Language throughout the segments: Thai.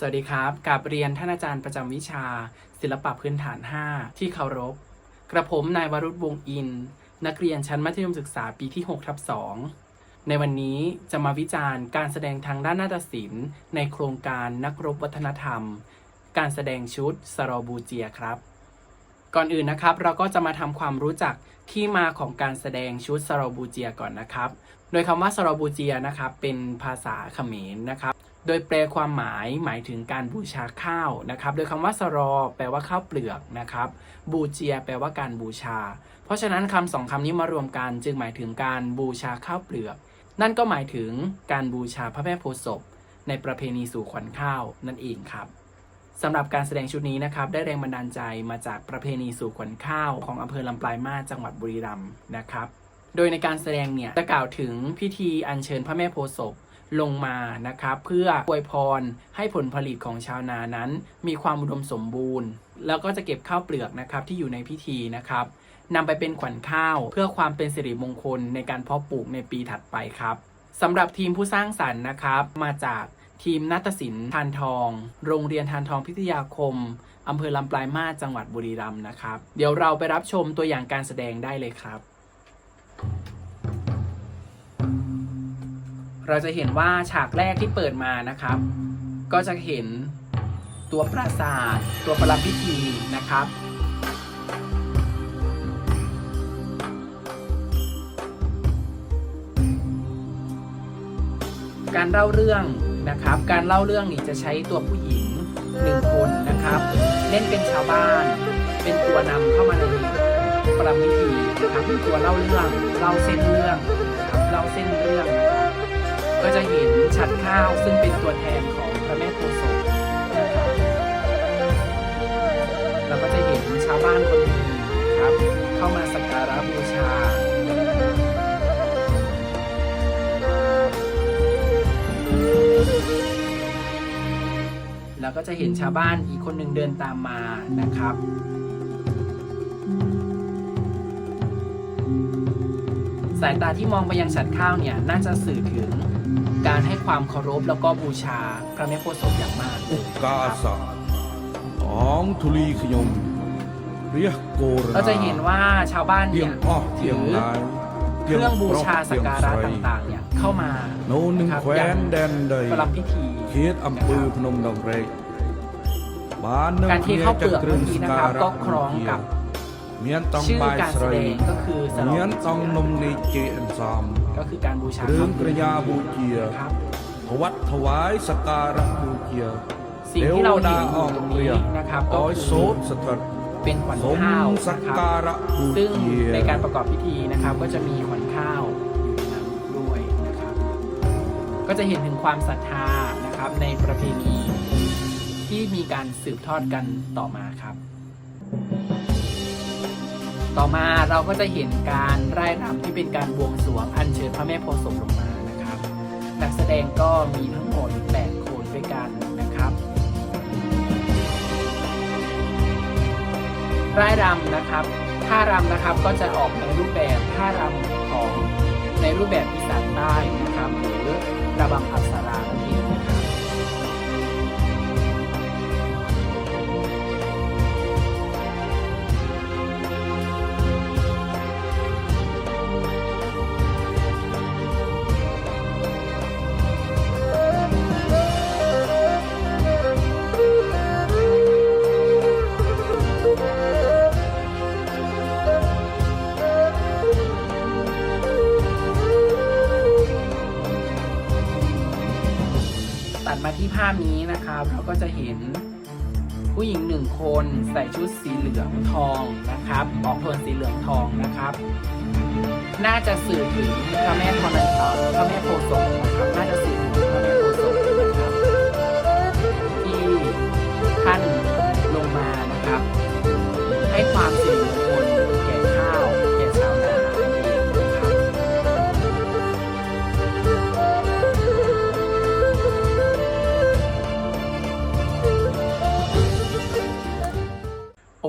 สวัสดีครับกับเรียนท่านอาจารย์ประจำวิชา ศิลปะพื้นฐาน 5 ที่เคารพ กระผมนายวรุษวงอิน นักเรียนชั้นมัธยมศึกษาปีที่6ทับ2ในวันนี้จะมาวิจารณ์การแสดงทางด้านนาฏศิลป์ ในโครงการนักรบวัฒนธรรม การแสดงชุดสรอบูเจียครับ ก่อนอื่นนะครับเราก็จะมาทำความรู้จักที่มาของการแสดงชุดสรอบูเจียก่อนนะครับ โดยคำว่าสรอบูเจียนะครับเป็นภาษาเขมรนะครับ โดยแปลความหมายหมายถึงการบูชาข้าวนะครับ โดยคำว่าสรอ แปลว่าข้าวเปลือกนะครับ บูเจีย แปลว่าการบูชา เพราะฉะนั้นคำสองคำนี้มารวมกันจึงหมายถึงการบูชาข้าวเปลือก นั่นก็หมายถึงการบูชาพระแม่โพธิ์ศพ ในประเพณีสู่ขวัญข้าวนั่นเองครับสำหรับการแสดงชุดนี้นะครับ ได้แรงบันดาลใจมาจากประเพณีสู่ขวัญข้าวของอำเภอลำปลายมาจังหวัดบุรีรัมย์นะครับ โดยในการแสดงเนี่ยจะกล่าวถึงพิธีอัญเชิญพระแม่โพธิ์ศพ ลงมานะครับเพื่ออวยพรให้ผลผลิตของชาวนานั้น มีความอุดมสมบูรณ์ แล้วก็จะเก็บข้าวเปลือกนะครับที่อยู่ในพิธีนะครับนำไปเป็นขวัญข้าว เพื่อความเป็นสิริมงคลในการเพาะปลูกในปีถัดไปครับสำหรับทีมผู้สร้างสรรค์นะครับ มาจากทีมนาฏศิลป์ทานทอง โรงเรียนทานทองพิทยาคมอำเภอลำปลายมาจังหวัดบุรีรัมย์นะครับ เดี๋ยวเราไปรับชมตัวอย่างการแสดงได้เลยครับ เราจะเห็นว่าฉากแรกที่เปิดมานะครับ ก็จะเห็นตัวปราสาท ตัวประลัมพิธีนะครับ การเล่าเรื่องนะครับ การเล่าเรื่องนี่จะใช้ตัวผู้หญิงหนึ่งคนนะครับ เล่นเป็นชาวบ้าน เป็นตัวนำเข้ามาในประลัมพิธีนะครับเป็นตัวเล่าเรื่องเล่าเส้นเรื่องนะครับเล่าเส้นเรื่องนะครับ ก็จะเห็นฉัดข้าวซึ่งเป็นตัวแทนของพระแม่โพธิ์นะครับเราก็จะเห็นชาวบ้านคนหนึ่งครับ เข้ามาสักการะบูชาแล้วก็จะเห็นชาวบ้านอีกคนหนึ่งเดินตามมานะครับ สายตาที่มองไปยังฉัดข้าวเนี่ย น่าจะสื่อถึง การให้ความเคารพแล้วก็บูชาพระแม่โพธิ์ศพอย่างมาก อุกาสะของทุลีขยม เรียกโกราก็จะเห็นว่าชาวบ้านเนี่ยออเถือเครื่องบูชาสักการะต่างๆเนี่ยเข้ามาโนนหนึ่งแคว้นแดนใด ประับพิธี เขตอำเภอพนมดงเรกบ้านนการที่เข้าเปลือกเมื่อกี้นะครับก็ครองกับ เมียนตองชื่อบายการแสสดรก็คือสลอเมียนตองนมในเจอันซอม ก็คือการบูชาเรื่องกระยาบูเกียครับถวัดถวายสการะบูเกียสิ่งที่เราเห็นอยู่ตรงนี้นะครับก็คือเป็นขวัญข้าวนะครับซึ่งในการประกอบพิธีนะครับ ก็จะมีขวัญข้าวอยู่ด้วยก็จะเห็นถึงความศรัทธานะครับในประเพณีที่มีการสืบทอดกันต่อมาครับ ต่อมาเราก็จะเห็นการไร่รำที่เป็นการบวงสรวงอัญเชิญพระแม่โพธิ์ศพลงมานะครับ นักแสดงก็มีทั้งหมด8คนด้วยกันนะครับร่ายรำนะครับท่ารำนะครับก็จะออกในรูปแบบท่ารำของในรูปแบบอีสานใต้นะครับหรือระบำอัปสรานั่นเองาที่ภาพนี้นะครับ เราก็จะเห็นผู้หญิงหนึ่งคนใส่ชุดสีเหลืองทองนะครับออกโทนสีเหลืองทองนะครับ น่าจะสื่อถึงพระแม่ธรณีเอ่อพระแม่โพธิ์นะครับน่าจะสื่อ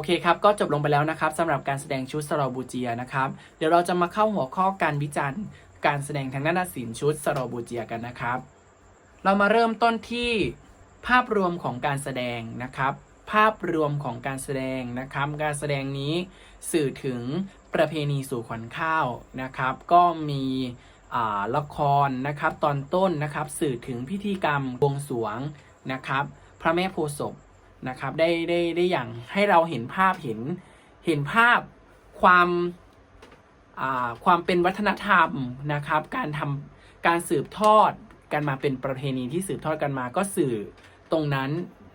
เคครับ ก็จบลงไปแล้วนะครับสำหรับการแสดงชุดสรอบูเจียนะครับ เดี๋ยวเราจะมาเข้าหัวข้อการวิจารณ์การแสดงทางด้านศิลป์ชุดสรอบูเจียกันนะครับ เรามาเริ่มต้นที่ภาพรวมของการแสดงนะครับ ภาพรวมของการแสดงนะครับ การแสดงนี้สื่อถึงประเพณีสู่ขวัญข้าวนะครับ ก็มีละครนะครับตอนต้นนะครับ สื่อถึงพิธีกรรมบวงสรวงนะครับ พระแม่โพธิ์ศพ นะครับได้ได้ได้อย่างให้เราเห็นภาพเห็นเห็นภาพความความเป็นวัฒนธรรมนะครับ การทำการสืบทอดกันมาเป็นประเพณีที่สืบทอดกันมาก็สื่อตรงนั้น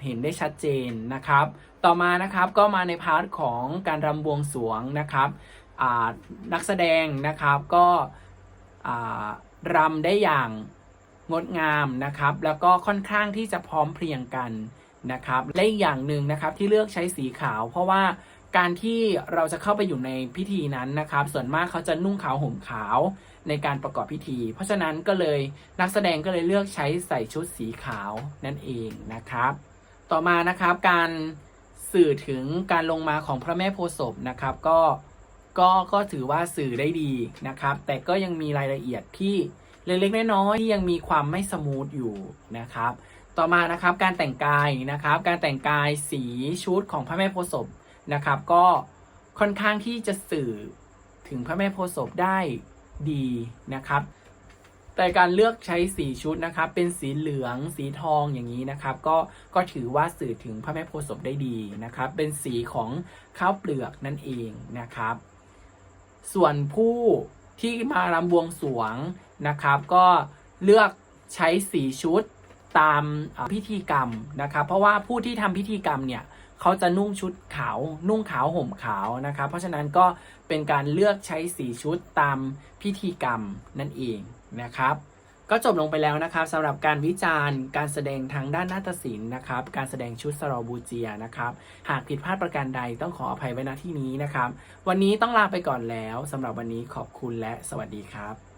เห็นได้ชัดเจนนะครับ ต่อมานะครับก็มาในพาร์ทของการรำบวงสวงนะครับนักแสดงนะครับก็อ่ารำได้อย่างงดงามนะครับ แล้วก็ค่อนข้างที่จะพร้อมเพรียงกัน นะครับและอีกอย่างหนึ่งนะครับที่เลือกใช้สีขาว เพราะว่าการที่เราจะเข้าไปอยู่ในพิธีนั้นนะครับ ส่วนมากเขาจะนุ่งขาวห่มขาวในการประกอบพิธี เพราะฉะนั้นก็เลยนักแสดงก็เลยเลือกใช้ใส่ชุดสีขาวนั่นเองนะครับ ต่อมานะครับการสื่อถึงการลงมาของพระแม่โพศพนะครับก็ก็ก็ถือว่าสื่อได้ดีนะครับ แต่ก็ยังมีรายละเอียดที่เล็กๆน้อยๆที่ยังมีความไม่สมูทอยู่นะครับ ต่อมานะครับการแต่งกายนะครับ การแต่งกายสีชุดของพระแม่โพธิ์ศพนะครับ ก็ค่อนข้างที่จะสื่อถึงพระแม่โพธิ์ศพได้ดีนะครับ แต่การเลือกใช้สีชุดนะครับ เป็นสีเหลืองสีทองอย่างนี้นะครับ ก็ก็ถือว่าสื่อถึงพระแม่โพธิ์ศพได้ดีนะครับ เป็นสีของข้าวเปลือกนั่นเองนะครับ ส่วนผู้ที่มารำบวงสวงนะครับ ก็เลือกใช้สีชุด ตามพิธีกรรมนะครับเพราะว่าผู้ที่ทำพิธีกรรมเนี่ยเขาจะนุ่งชุดขาว นุ่งขาวห่มขาวนะครับเพราะฉะนั้นก็เป็นการเลือกใช้สีชุดตามพิธีกรรมนั่นเองนะครับก็จบลงไปแล้วนะครับสำหรับการวิจารณ์การแสดงทางด้านนาฏศิลป์นะครับ การแสดงชุดสรบูเจียนะครับ หากผิดพลาดประการใดต้องขออภัยไว้ณที่นี้นะครับ วันนี้ต้องลาไปก่อนแล้วสำหรับวันนี้ขอบคุณและสวัสดีครับ